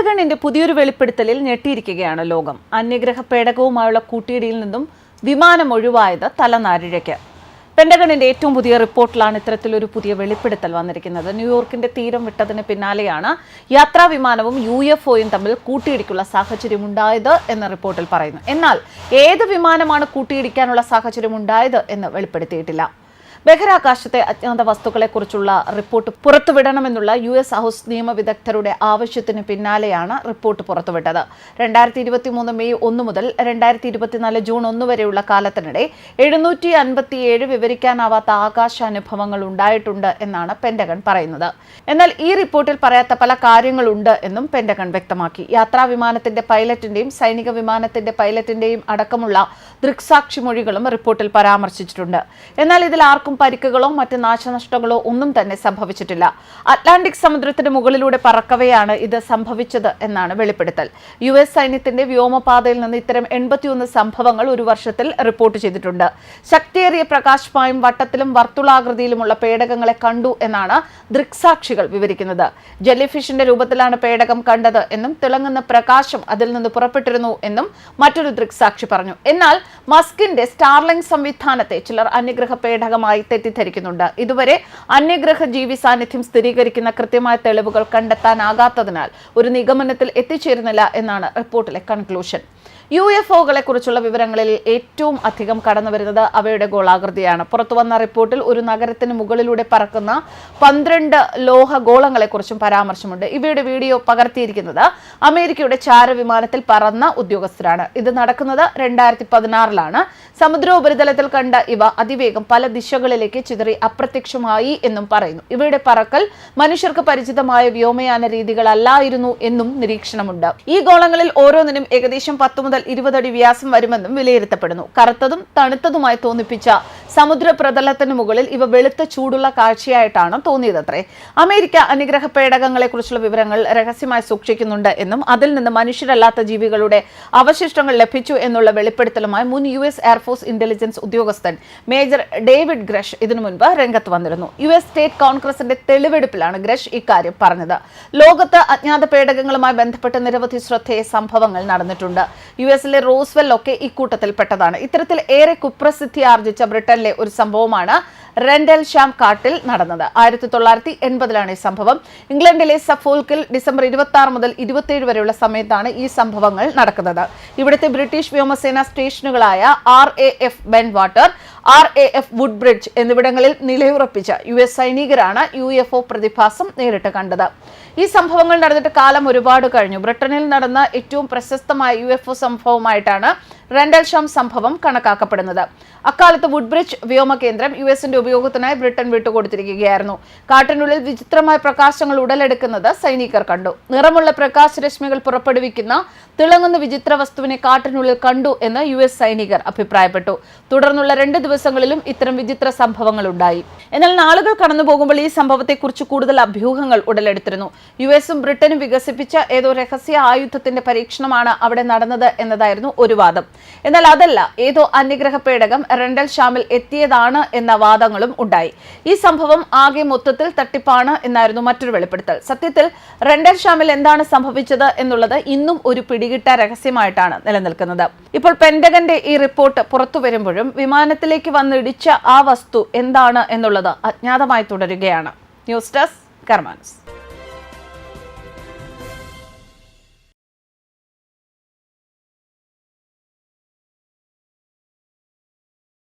പെന്റഗണിന്റെ പുതിയൊരു വെളിപ്പെടുത്തലിൽ ഞെട്ടിയിരിക്കുകയാണ് ലോകം. അന്യഗ്രഹ പേടകവുമായുള്ള കൂട്ടിയിടിയിൽ നിന്നും വിമാനം ഒഴിവായത് തലനാരിഴയ്ക്ക്. പെന്റഗണിന്റെ ഏറ്റവും പുതിയ റിപ്പോർട്ടിലാണ് ഇത്തരത്തിലൊരു പുതിയ വെളിപ്പെടുത്തൽ വന്നിരിക്കുന്നത്. ന്യൂയോർക്കിന്റെ തീരം വിട്ടതിന് പിന്നാലെയാണ് യാത്രാ വിമാനവും യു എഫ് ഒയും തമ്മിൽ കൂട്ടിയിടിക്കുള്ള സാഹചര്യം ഉണ്ടായത് എന്ന് റിപ്പോർട്ടിൽ പറയുന്നു. എന്നാൽ ഏത് വിമാനമാണ് കൂട്ടിയിടിക്കാനുള്ള സാഹചര്യം ഉണ്ടായത് എന്ന് വെളിപ്പെടുത്തിയിട്ടില്ല. ബഹിരാകാശത്തെ അജ്ഞാത വസ്തുക്കളെക്കുറിച്ചുള്ള റിപ്പോർട്ട് പുറത്തുവിടണമെന്നുള്ള യു എസ് ഹൗസ് നിയമ വിദഗ്ധരുടെ ആവശ്യത്തിന് പിന്നാലെയാണ് റിപ്പോർട്ട് പുറത്തുവിട്ടത്. രണ്ടായിരത്തി ഇരുപത്തി മൂന്ന് മെയ് ഒന്ന് മുതൽ രണ്ടായിരത്തി ഇരുപത്തിനാല് ജൂൺ ഒന്ന് വരെയുള്ള കാലത്തിനിടെ എഴുന്നൂറ്റി അൻപത്തിയേഴ് വിവരിക്കാനാവാത്ത ആകാശാനുഭവങ്ങൾ ഉണ്ടായിട്ടുണ്ട് എന്നാണ് പെന്റഗൺ പറയുന്നത്. എന്നാൽ ഈ റിപ്പോർട്ടിൽ പറയാത്ത പല കാര്യങ്ങളുണ്ട് എന്നും പെന്റഗൺ വ്യക്തമാക്കി. യാത്രാ വിമാനത്തിന്റെ പൈലറ്റിന്റെയും സൈനിക വിമാനത്തിന്റെ പൈലറ്റിന്റെയും അടക്കമുള്ള ദൃക്സാക്ഷി മൊഴികളും റിപ്പോർട്ടിൽ പരാമർശിച്ചിട്ടുണ്ട്. എന്നാൽ ഇതിൽ ആർക്കും പരിക്കുകളോ മറ്റ് നാശനഷ്ടങ്ങളോ ഒന്നും തന്നെ സംഭവിച്ചിട്ടില്ല. അറ്റ്ലാന്റിക് സമുദ്രത്തിന് മുകളിലൂടെ പറക്കവെയാണ് ഇത് സംഭവിച്ചത് എന്നാണ് വെളിപ്പെടുത്തൽ. യു എസ് സൈന്യത്തിന്റെ വ്യോമപാതയിൽ നിന്ന് ഇത്തരം എൺപത്തിയൊന്ന് സംഭവങ്ങൾ ഒരു വർഷത്തിൽ റിപ്പോർട്ട് ചെയ്തിട്ടുണ്ട്. ശക്തിയേറിയ പ്രകാശമായും വട്ടത്തിലും വർത്തുളാകൃതിയിലുമുള്ള പേടകങ്ങളെ കണ്ടു എന്നാണ് ദൃക്സാക്ഷികൾ വിവരിക്കുന്നത്. ജെല്ലിഫിഷിന്റെ രൂപത്തിലാണ് പേടകം കണ്ടത് എന്നും തിളങ്ങുന്ന പ്രകാശം അതിൽ നിന്ന് പുറപ്പെട്ടിരുന്നു എന്നും മറ്റൊരു ദൃക്സാക്ഷി പറഞ്ഞു. എന്നാൽ മസ്കിന്റെ സ്റ്റാർലിംഗ് സംവിധാനത്തെ ചിലർ അനുഗ്രഹ പേടകമായി തെറ്റിദ്ധരിക്കുന്നുണ്ട്. ഇതുവരെ അന്യഗ്രഹ ജീവി സാന്നിധ്യം സ്ഥിരീകരിക്കുന്ന കൃത്യമായ തെളിവുകൾ കണ്ടെത്താനാകാത്തതിനാൽ ഒരു നിഗമനത്തിൽ എത്തിച്ചേരുന്നില്ല എന്നാണ് റിപ്പോർട്ടിലെ കൺക്ലൂഷൻ. യു എഫ് ഒകളെ കുറിച്ചുള്ള വിവരങ്ങളിൽ ഏറ്റവും അധികം കടന്നു വരുന്നത് അവയുടെ ഗോളാകൃതിയാണ്. പുറത്തു വന്ന റിപ്പോർട്ടിൽ ഒരു നഗരത്തിന് മുകളിലൂടെ പറക്കുന്ന പന്ത്രണ്ട് ലോഹ ഗോളങ്ങളെക്കുറിച്ചും പരാമർശമുണ്ട്. ഇവയുടെ വീഡിയോ പകർത്തിയിരിക്കുന്നത് അമേരിക്കയുടെ ചാരവിമാനത്തിൽ പറന്ന ഉദ്യോഗസ്ഥരാണ്. ഇത് നടക്കുന്നത് രണ്ടായിരത്തി പതിനാറിലാണ്. സമുദ്രോപരിതലത്തിൽ കണ്ട ഇവ അതിവേഗം പല ദിശകളിലേക്ക് ചിതറി അപ്രത്യക്ഷമായി എന്നും പറയുന്നു. ഇവയുടെ പറക്കൽ മനുഷ്യർക്ക് പരിചിതമായ വ്യോമയാന രീതികളല്ലായിരുന്നു എന്നും നിരീക്ഷണമുണ്ട്. ഈ ഗോളങ്ങളിൽ ഓരോന്നിനും ഏകദേശം പത്ത് മുതൽ ഇരുപതടി വ്യാസം വരുമെന്നും വിലയിരുത്തപ്പെടുന്നു. കറുത്തതും തണുത്തതുമായി തോന്നിപ്പിച്ച സമുദ്ര പ്രതലത്തിന് മുകളിൽ ഇവ വെളുത്ത ചൂടുള്ള കാഴ്ചയായിട്ടാണ് തോന്നിയതത്രേ. അമേരിക്ക അനുഗ്രഹ പേടകങ്ങളെ കുറിച്ചുള്ള വിവരങ്ങൾ രഹസ്യമായി സൂക്ഷിക്കുന്നുണ്ട് എന്നും അതിൽ നിന്ന് മനുഷ്യരല്ലാത്ത ജീവികളുടെ അവശിഷ്ടങ്ങൾ ലഭിച്ചു എന്നുള്ള വെളിപ്പെടുത്തലുമായി മുൻ U S air force intelligence ഉദ്യോഗസ്ഥൻ മേജർ ഡേവിഡ് ഗ്രഷ് ഇതിനു മുൻപ് രംഗത്ത് വന്നിരുന്നു. യു എസ് സ്റ്റേറ്റ് കോൺഗ്രസിന്റെ തെളിവെടുപ്പിലാണ് ഗ്രഷ് ഇക്കാര്യം പറഞ്ഞത്. ലോകത്ത് അജ്ഞാത പേടകങ്ങളുമായി ബന്ധപ്പെട്ട് നിരവധി ശ്രദ്ധേയ സംഭവങ്ങൾ നടന്നിട്ടുണ്ട്. യു എസിലെ റോസ്വെൽ ഒക്കെ ഇക്കൂട്ടത്തിൽപ്പെട്ടതാണ്. ഇത്തരത്തിൽ ഏറെ കുപ്രസിദ്ധി ആർജിച്ച ബ്രിട്ടനിലെ ഒരു സംഭവമാണ് റെൻഡൽ ഷാം കാട്ടിൽ നടന്നത്. ആയിരത്തി തൊള്ളായിരത്തി എൺപതിലാണ് ഈ സംഭവം. ഇംഗ്ലണ്ടിലെ സഫോൾക്കിൽ ഡിസംബർ ഇരുപത്തി ആറ് മുതൽ ഇരുപത്തിയേഴ് വരെയുള്ള സമയത്താണ് ഈ സംഭവങ്ങൾ നടക്കുന്നത്. ഇവിടുത്തെ ബ്രിട്ടീഷ് വ്യോമസേന സ്റ്റേഷനുകളായ R A F Bentwaters R A F Woodbridge എന്നിവിടങ്ങളിൽ നിലയുറപ്പിച്ച യു എസ് സൈനികരാണ് യു എഫ് ഒ പ്രതിഭാസം നേരിട്ട് കണ്ടത്. ഈ സംഭവങ്ങൾ നടന്നിട്ട് കാലം ഒരുപാട് കഴിഞ്ഞു. ബ്രിട്ടനിൽ നടന്ന ഏറ്റവും പ്രശസ്തമായ യു എഫ് ഒ സംഭവമായിട്ടാണ് റെൻഡൽ ഷാം സംഭവം കണക്കാക്കപ്പെടുന്നത്. അക്കാലത്ത് വുഡ്ബ്രിഡ്ജ് വ്യോമ കേന്ദ്രം യു എസിന്റെ ഉപയോഗത്തിനായി ബ്രിട്ടൻ വിട്ടുകൊടുത്തിരിക്കുകയായിരുന്നു. കാട്ടിനുള്ളിൽ വിചിത്രമായ പ്രകാശങ്ങൾ ഉടലെടുക്കുന്നത് സൈനികർ കണ്ടു. നിറമുള്ള പ്രകാശരശ്മികൾ പുറപ്പെടുവിക്കുന്ന തിളങ്ങുന്ന വിചിത്ര വസ്തുവിനെ കാട്ടിനുള്ളിൽ കണ്ടു എന്ന് യു എസ് സൈനികർ അഭിപ്രായപ്പെട്ടു. തുടർന്നുള്ള രണ്ട് ദിവസങ്ങളിലും ഇത്തരം വിചിത്ര സംഭവങ്ങൾ ഉണ്ടായി. എന്നാൽ നാളുകൾ കടന്നു പോകുമ്പോൾ ഈ സംഭവത്തെക്കുറിച്ച് കൂടുതൽ അഭ്യൂഹങ്ങൾ ഉടലെടുത്തിരുന്നു. യു എസും ബ്രിട്ടനും വികസിപ്പിച്ച ഏതോ രഹസ്യ ആയുധത്തിന്റെ പരീക്ഷണമാണ് അവിടെ നടന്നത് എന്നതായിരുന്നു ഒരു വാദം. എന്നാൽ അതല്ല ഏതോ അന്യഗ്രഹ പേടകം റെൻഡൽ ഷാമിൽ എത്തിയതാണ് എന്ന വാദങ്ങളും ഉണ്ടായി. ഈ സംഭവം ആകെ മൊത്തത്തിൽ തട്ടിപ്പാണ് എന്നായിരുന്നു മറ്റൊരു വെളിപ്പെടുത്തൽ. സത്യത്തിൽ റെൻഡൽ ഷാമിൽ എന്താണ് സംഭവിച്ചത് എന്നുള്ളത് ഇന്നും ഒരു പിടികിട്ട രഹസ്യമായിട്ടാണ് നിലനിൽക്കുന്നത്. ഇപ്പോൾ പെന്റഗന്റെ ഈ റിപ്പോർട്ട് പുറത്തു വരുമ്പോഴും വിമാനത്തിലേക്ക് വന്നിടിച്ച ആ വസ്തു എന്താണ് എന്നുള്ളത് അജ്ഞാതമായി തുടരുകയാണ്. News desk കർമാൻസ്